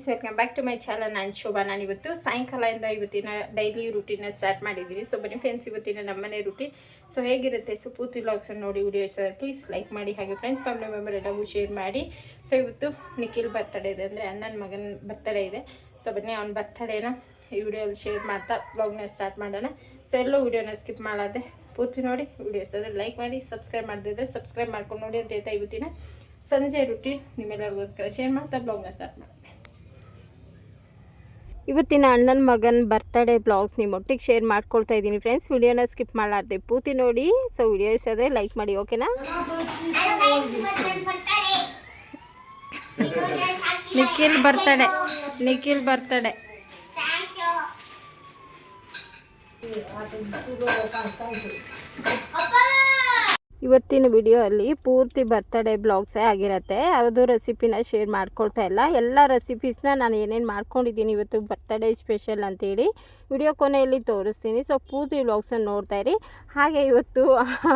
Friends welcome back to my channel ನಾನು ಶೋಭಾ. ನಾನು ಇವತ್ತು ಸಾಯಂಕಾಲದಿಂದ ಇವತ್ತಿನ ಡೈಲಿ ರುಟೀನ ಸ್ಟಾರ್ಟ್ ಮಾಡಿದ್ದೀನಿ ಸೊ ಬನ್ನಿ ಫ್ರೆಂಡ್ಸ್ ಇವತ್ತಿನ ನಮ್ಮನೆ ರುಟೀನ್ ಸೊ ಹೇಗಿರುತ್ತೆ? ಸೊ ಪೂರ್ತಿ ವ್ಲಾಗ್ಸ್ ನೋಡಿ ವಿಡಿಯೋ ಇಷ್ಟ ಪ್ಲೀಸ್ ಲೈಕ್ ಮಾಡಿ, ಹಾಗೆ ಫ್ರೆಂಡ್ಸ್ ಫ್ಯಾಮಿಲಿ ಮೆಂಬರ್ ಎಲ್ಲವೂ ಶೇರ್ ಮಾಡಿ. ಸೊ ಇವತ್ತು ನಿಖಿಲ್ ಬರ್ತಡೇ ಇದೆ ಅಂದರೆ ಅಣ್ಣನ ಮಗನ ಬರ್ತಡೇ ಇದೆ. ಸೊ ಬನ್ನಿ, ಅವ್ನ ಬರ್ತಡೇನ ಈ ವಿಡಿಯೋಲಿ ಶೇರ್ ಮಾಡ್ತಾ ಬ್ಲಾಗ್ನ ಸ್ಟಾರ್ಟ್ ಮಾಡೋಣ. ಸೊ ಎಲ್ಲೋ ವಿಡಿಯೋನ ಸ್ಕಿಪ್ ಮಾಡೋದೆ ಪೂರ್ತಿ ನೋಡಿ ವಿಡಿಯೋ ಇಷ್ಟ ಲೈಕ್ ಮಾಡಿ ಸಬ್ಸ್ಕ್ರೈಬ್ ಮಾಡದಿದ್ರೆ ಸಬ್ಸ್ಕ್ರೈಬ್ ಮಾಡ್ಕೊಂಡು ನೋಡಿ ಅಂತ ಹೇಳ್ತಾ ಇವತ್ತಿನ ಸಂಜೆ ರುಟೀನ್ ನಿಮ್ಮೆಲ್ಲರಿಗೋಸ್ಕರ ಶೇರ್ ಮಾಡ್ತಾ ಬ್ಲಾಗ್ನ ಸ್ಟಾರ್ಟ್ ಮಾಡೋಣ. ಇವತ್ತಿನ ಅಣ್ಣನ ಮಗನ ಬರ್ತಡೇ ಬ್ಲಾಗ್ಸ್ ನಿಮ್ಮೊಟ್ಟಿಗೆ ಶೇರ್ ಮಾಡ್ಕೊಳ್ತಾ ಇದ್ದೀನಿ ಫ್ರೆಂಡ್ಸ್ ವಿಡಿಯೋನ ಸ್ಕಿಪ್ ಮಾಡಲಾರ್ದೆ ಪೂರ್ತಿ ನೋಡಿ. ಸೊ ವಿಡಿಯೋ ಇಷ್ಟ ಆದರೆ ಲೈಕ್ ಮಾಡಿ ಓಕೆನಾ ನಿಖಿಲ್ ಬರ್ತಡೆ ನಿಖಿಲ್ ಬರ್ತಡೇ ಇವತ್ತಿನ ವಿಡಿಯೋ ಅಲ್ಲಿ ಪೂರ್ತಿ ಬರ್ತಡೇ ಬ್ಲಾಗ್ಸೇ ಆಗಿರುತ್ತೆ. ಯಾವುದೋ ರೆಸಿಪಿನ ಶೇರ್ ಮಾಡ್ಕೊಳ್ತಾ ಇಲ್ಲ. ಎಲ್ಲ ರೆಸಿಪೀಸ್ನ ನಾನು ಏನೇನು ಮಾಡ್ಕೊಂಡಿದ್ದೀನಿ ಇವತ್ತು ಬರ್ತಡೇ ಸ್ಪೆಷಲ್ ಅಂತೇಳಿ ವಿಡಿಯೋ ಕೊನೆಯಲ್ಲಿ ತೋರಿಸ್ತೀನಿ. ಸೊ ಪೂರ್ತಿ ಬ್ಲಾಗ್ಸನ್ನು ನೋಡ್ತಾ ಇರಿ. ಹಾಗೆ ಇವತ್ತು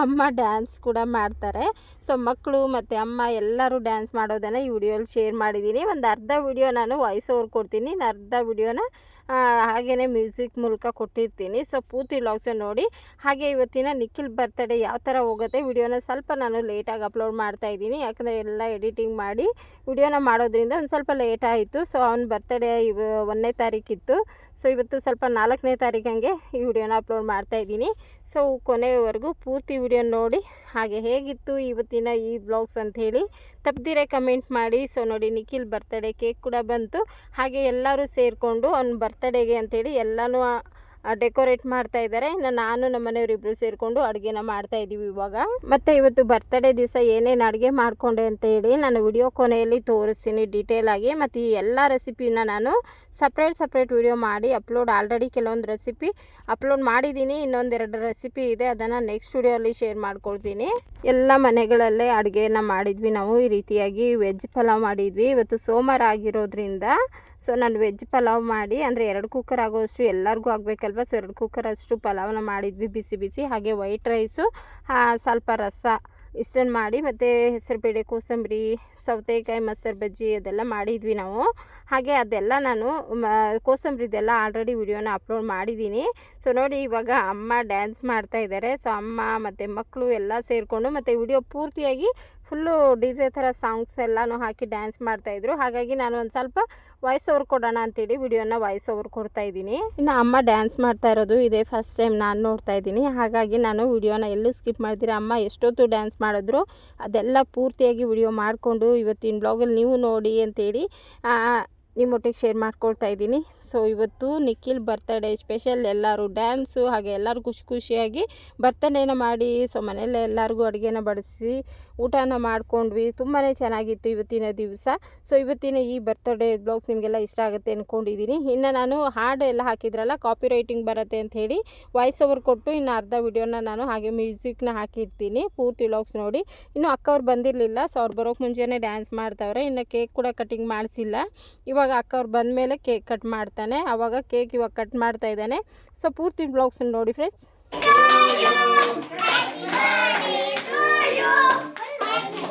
ಅಮ್ಮ ಡ್ಯಾನ್ಸ್ ಕೂಡ ಮಾಡ್ತಾರೆ. ಸೊ ಮಕ್ಕಳು ಮತ್ತು ಅಮ್ಮ ಎಲ್ಲರೂ ಡ್ಯಾನ್ಸ್ ಮಾಡೋದನ್ನು ಈ ವಿಡಿಯೋಲಿ ಶೇರ್ ಮಾಡಿದ್ದೀನಿ. ಒಂದು ಅರ್ಧ ವಿಡಿಯೋ ನಾನು ವಾಯ್ಸ್ ಓವರ್ ಕೊಡ್ತೀನಿ. ಅರ್ಧ ವಿಡಿಯೋನ ಹಾಗೆಯೇ ಮ್ಯೂಸಿಕ್ ಮೂಲಕ ಕೊಟ್ಟಿರ್ತೀನಿ. ಸೊ ಪೂರ್ತಿ ವ್ಲಾಗ್ಸನ್ನು ನೋಡಿ. ಹಾಗೆ ಇವತ್ತಿನ ನಿಖಿಲ್ ಬರ್ತಡೇ ಯಾವ ಥರ ಹೋಗುತ್ತೆ ವಿಡಿಯೋನ ಸ್ವಲ್ಪ ನಾನು ಲೇಟಾಗಿ ಅಪ್ಲೋಡ್ ಮಾಡ್ತಾ ಇದ್ದೀನಿ. ಯಾಕಂದರೆ ಎಲ್ಲ ಎಡಿಟಿಂಗ್ ಮಾಡಿ ವಿಡಿಯೋನ ಮಾಡೋದ್ರಿಂದ ಒಂದು ಸ್ವಲ್ಪ ಲೇಟ್ ಆಯಿತು. ಸೊ ಅವ್ನ ಬರ್ತಡೇ ಇವ, ಒಂದನೇ ತಾರೀಕಿತ್ತು. ಸೊ ಇವತ್ತು ಸ್ವಲ್ಪ ನಾಲ್ಕನೇ ತಾರೀಕು ಈ ವಿಡಿಯೋನ ಅಪ್ಲೋಡ್ ಮಾಡ್ತಾ ಇದ್ದೀನಿ. ಸೊ ಕೊನೆಯವರೆಗೂ ಪೂರ್ತಿ ವಿಡಿಯೋ ನೋಡಿ. ಹಾಗೆ ಹೇಗಿತ್ತು ಇವತ್ತಿನ ಈ ಬ್ಲಾಗ್ಸ್ ಅಂಥೇಳಿ ತಪ್ಪದಿರೇ ಕಮೆಂಟ್ ಮಾಡಿ. ಸೊ ನೋಡಿ ನಿಖಿಲ್ ಬರ್ತಡೇ ಕೇಕ್ ಕೂಡ ಬಂತು. ಹಾಗೆ ಎಲ್ಲರೂ ಸೇರಿಕೊಂಡು ಅವ್ನ ಬರ್ತಡೇಗೆ ಅಂತೇಳಿ ಎಲ್ಲನೂ ಡೆಕೋರೇಟ್ ಮಾಡ್ತಾ ಇದ್ದಾರೆ ಇನ್ನು ನಾನು ನಮ್ಮ ಮನೆಯವರಿಬ್ಬರು ಸೇರಿಕೊಂಡು ಅಡುಗೆನ ಮಾಡ್ತಾ ಇದ್ದೀವಿ ಇವಾಗ. ಮತ್ತು ಇವತ್ತು ಬರ್ತಡೇ ದಿವಸ ಏನೇನು ಅಡುಗೆ ಮಾಡಿಕೊಂಡೆ ಅಂತ ಹೇಳಿ ನಾನು ವಿಡಿಯೋ ಕೊನೆಯಲ್ಲಿ ತೋರಿಸ್ತೀನಿ ಡೀಟೇಲ್ ಆಗಿ. ಮತ್ತು ಈ ಎಲ್ಲ ರೆಸಿಪಿನ ನಾನು ಸಪ್ರೇಟ್ ಸಪ್ರೇಟ್ ವಿಡಿಯೋ ಮಾಡಿ ಅಪ್ಲೋಡ್ ಆಲ್ರೆಡಿ ಕೆಲವೊಂದು ರೆಸಿಪಿ ಅಪ್ಲೋಡ್ ಮಾಡಿದ್ದೀನಿ. ಇನ್ನೊಂದೆರಡು ರೆಸಿಪಿ ಇದೆ. ಅದನ್ನು ನೆಕ್ಸ್ಟ್ ವಿಡಿಯೋಲ್ಲಿ ಶೇರ್ ಮಾಡ್ಕೊಳ್ತೀನಿ. ಎಲ್ಲ ಮನೆಗಳಲ್ಲೇ ಅಡುಗೆನ ಮಾಡಿದ್ವಿ ನಾವು. ಈ ರೀತಿಯಾಗಿ ವೆಜ್ ಪಲಾವ್ ಮಾಡಿದ್ವಿ. ಇವತ್ತು ಸೋಮವಾರ ಆಗಿರೋದ್ರಿಂದ ಸೊ ನಾನು ವೆಜ್ ಪಲಾವ್ ಮಾಡಿ, ಅಂದರೆ ಎರಡು ಕುಕ್ಕರ್ ಆಗೋಷ್ಟು ಎಲ್ಲರಿಗೂ ಆಗಬೇಕಲ್ವ ಸೊ ಎರಡು ಕುಕ್ಕರ್ ಅಷ್ಟು ಪಲಾವನ್ನ ಮಾಡಿದ್ವಿ, ಬಿಸಿ ಬಿಸಿ. ಹಾಗೆ ವೈಟ್ ರೈಸು ಸ್ವಲ್ಪ ರಸ ಇಷ್ಟನ್ನು ಮಾಡಿ ಮತ್ತು ಹೆಸರುಬೇಳೆ, ಕೋಸಂಬರಿ, ಸೌತೆಕಾಯಿ, ಮೊಸರು ಬಜ್ಜಿ ಅದೆಲ್ಲ ಮಾಡಿದ್ವಿ ನಾವು. ಹಾಗೆ ಅದೆಲ್ಲ ನಾನು ಕೋಸಂಬರಿದೆಲ್ಲ ಆಲ್ರೆಡಿ ವಿಡಿಯೋನ ಅಪ್ಲೋಡ್ ಮಾಡಿದ್ದೀನಿ. ಸೊ ನೋಡಿ ಇವಾಗ ಅಮ್ಮ ಡ್ಯಾನ್ಸ್ ಮಾಡ್ತಾ ಇದ್ದಾರೆ ಸೊ ಅಮ್ಮ ಮತ್ತು ಮಕ್ಕಳು ಎಲ್ಲ ಸೇರಿಕೊಂಡು ಮತ್ತು ವಿಡಿಯೋ ಪೂರ್ತಿಯಾಗಿ ಫುಲ್ಲು ಡಿ ಜೆ ಥರ ಸಾಂಗ್ಸ್ ಎಲ್ಲನೂ ಹಾಕಿ ಡ್ಯಾನ್ಸ್ ಮಾಡ್ತಾಯಿದ್ರು ಹಾಗಾಗಿ ನಾನು ಒಂದು ಸ್ವಲ್ಪ ವಾಯ್ಸ್ ಓವರ್ ಕೊಡೋಣ ಅಂತೇಳಿ ವಿಡಿಯೋನ ವಾಯ್ಸ್ ಓವರ್ ಕೊಡ್ತಾ ಇದ್ದೀನಿ. ಇನ್ನು ಅಮ್ಮ ಡ್ಯಾನ್ಸ್ ಮಾಡ್ತಾ ಇರೋದು ಇದೇ ಫಸ್ಟ್ ಟೈಮ್ ನಾನು ನೋಡ್ತಾ ಇದ್ದೀನಿ. ಹಾಗಾಗಿ ನಾನು ವಿಡಿಯೋನ ಎಲ್ಲೂ ಸ್ಕಿಪ್ ಮಾಡಿದಿರ ಅಮ್ಮ ಎಷ್ಟೊತ್ತು ಡ್ಯಾನ್ಸ್ ಮಾಡಿದ್ರು? ಅದೆಲ್ಲ ಪೂರ್ತಿಯಾಗಿ ವಿಡಿಯೋ ಮಾಡಿಕೊಂಡು ಇವತ್ತಿನ ಬ್ಲಾಗಲ್ಲಿ ನೀವು ನೋಡಿ ಅಂತೇಳಿ ನಿಮ್ಮೊಟ್ಟಿಗೆ ಶೇರ್ ಮಾಡ್ಕೊಳ್ತಾ ಇದ್ದೀನಿ. ಸೊ ಇವತ್ತು ನಿಖಿಲ್ ಬರ್ತಡೇ ಸ್ಪೆಷಲ್ ಎಲ್ಲರೂ ಡ್ಯಾನ್ಸು ಹಾಗೆ ಎಲ್ಲರೂ ಖುಷಿ ಖುಷಿಯಾಗಿ ಬರ್ತಡೇನ ಮಾಡಿ ಸೊ ಮನೇಲಿ ಎಲ್ಲರಿಗೂ ಅಡುಗೆನ ಬಡಿಸಿ ಊಟನ ಮಾಡ್ಕೊಂಡ್ವಿ. ತುಂಬಾ ಚೆನ್ನಾಗಿತ್ತು ಇವತ್ತಿನ ದಿವಸ. ಸೊ ಇವತ್ತಿನ ಈ ಬರ್ತ್ಡೇ ಬ್ಲಾಗ್ಸ್ ನಿಮಗೆಲ್ಲ ಇಷ್ಟ ಆಗುತ್ತೆ ಅಂದ್ಕೊಂಡಿದ್ದೀನಿ ಇನ್ನು ನಾನು ಹಾಡು ಎಲ್ಲ ಹಾಕಿದ್ರಲ್ಲ ಕಾಪಿ ರೈಟಿಂಗ್ ಬರುತ್ತೆ ಅಂತ ಹೇಳಿ ವಾಯ್ಸ್ ಓವರ್ ಕೊಟ್ಟು ಇನ್ನು ಅರ್ಧ ವಿಡಿಯೋನ ನಾನು ಹಾಗೆ ಮ್ಯೂಸಿಕ್ನ ಹಾಕಿರ್ತೀನಿ. ಪೂರ್ತಿ ಬ್ಲಾಗ್ಸ್ ನೋಡಿ. ಇನ್ನು ಅಕ್ಕವ್ರು ಬಂದಿರಲಿಲ್ಲ ಸೊ ಅವ್ರು ಬರೋಕ್ಕೆ ಮುಂಚೆನೇ ಡ್ಯಾನ್ಸ್ ಮಾಡ್ತಾವ್ರೆ. ಇನ್ನು ಕೇಕ್ ಕೂಡ ಕಟಿಂಗ್ ಮಾಡಿಸಿಲ್ಲ. ಇವಾಗ ಅಕ್ಕ ಅವ್ರು ಬಂದಮೇಲೆ ಕೇಕ್ ಕಟ್ ಮಾಡ್ತಾನೆ. ಆವಾಗ ಕೇಕ್ ಇವಾಗ ಕಟ್ ಮಾಡ್ತಾ ಇದ್ದಾನೆ. ಸೊ ಪೂರ್ತಿ ಬ್ಲಾಗ್ಸ್ ನೋಡಿ ಫ್ರೆಂಡ್ಸ್